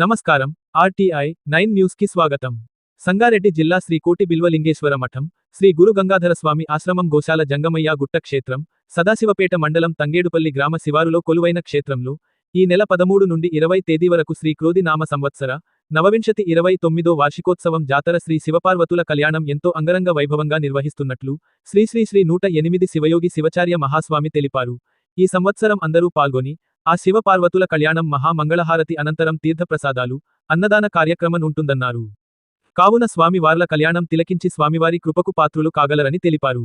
నమస్కారం RTI nine న్యూస్కి స్వాగతం. సంగారెడ్డి జిల్లా శ్రీ కోటి బిల్వలింగేశ్వర మఠం శ్రీ గురు గంగాధర స్వామి ఆశ్రమం గోశాల జంగమయ్య గుట్ట క్షేత్రం సదాశివపేట మండలం తంగేడుపల్లి గ్రామ శివారులో కొలువైన క్షేత్రంలో ఈ నెల పదమూడు నుండి ఇరవై తేదీ వరకు శ్రీ క్రోధి నామ సంవత్సర నవవింశతి ఇరవై తొమ్మిదో వార్షికోత్సవం జాతర శ్రీ శివపార్వతుల కళ్యాణం ఎంతో అంగరంగ వైభవంగా నిర్వహిస్తున్నట్లు శ్రీ శ్రీ శ్రీ నూట ఎనిమిది శివయోగి శివచార్య మహాస్వామి తెలిపారు. ఈ సంవత్సరం అందరూ పాల్గొని ఆ శివపార్వతుల కళ్యాణం మహామంగళహారతి అనంతరం తీర్థప్రసాదాలు అన్నదాన కార్యక్రమం ఉంటుందన్నారు. కావున స్వామివార్ల కళ్యాణం తిలకించి స్వామివారి కృపకు పాత్రులు కాగలరని తెలిపారు.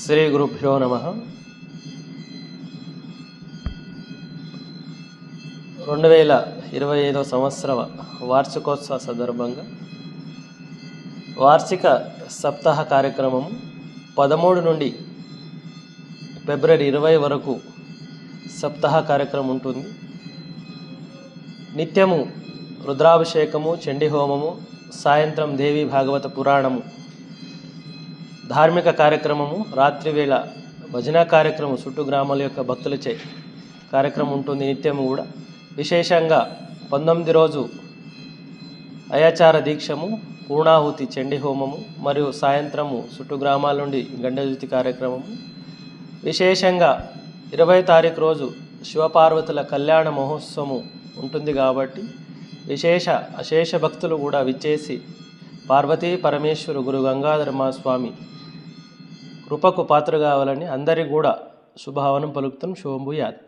శ్రీ గురుభ్యో నమ. రెండు వేల ఇరవై ఐదో సంవత్సర వార్షికోత్సవ సందర్భంగా వార్షిక సప్తాహ కార్యక్రమం పదమూడు నుండి ఫిబ్రవరి ఇరవై వరకు సప్తాహ కార్యక్రమం ఉంటుంది. నిత్యము రుద్రాభిషేకము చండీ హోమము సాయంత్రం దేవి భాగవత పురాణము ధార్మిక కార్యక్రమము రాత్రివేళ భజన కార్యక్రమం చుట్టూ గ్రామాల యొక్క భక్తులచే కార్యక్రమం ఉంటుంది నిత్యము కూడా. విశేషంగా పంతొమ్మిది రోజు అయాచార దీక్షము పూర్ణాహుతి చండీ హోమము మరియు సాయంత్రము చుట్టూ గ్రామాల నుండి గండజ్యోతి కార్యక్రమము. విశేషంగా ఇరవై తారీఖు రోజు శివపార్వతుల కళ్యాణ మహోత్సవము ఉంటుంది కాబట్టి విశేష అశేష భక్తులు కూడా విచ్చేసి పార్వతీ పరమేశ్వరు గురు గంగాధర స్వామి కృపకు పాత్ర కావాలని అందరికీ కూడా శుభావనం పలుకుతాం శుభంభూయాత్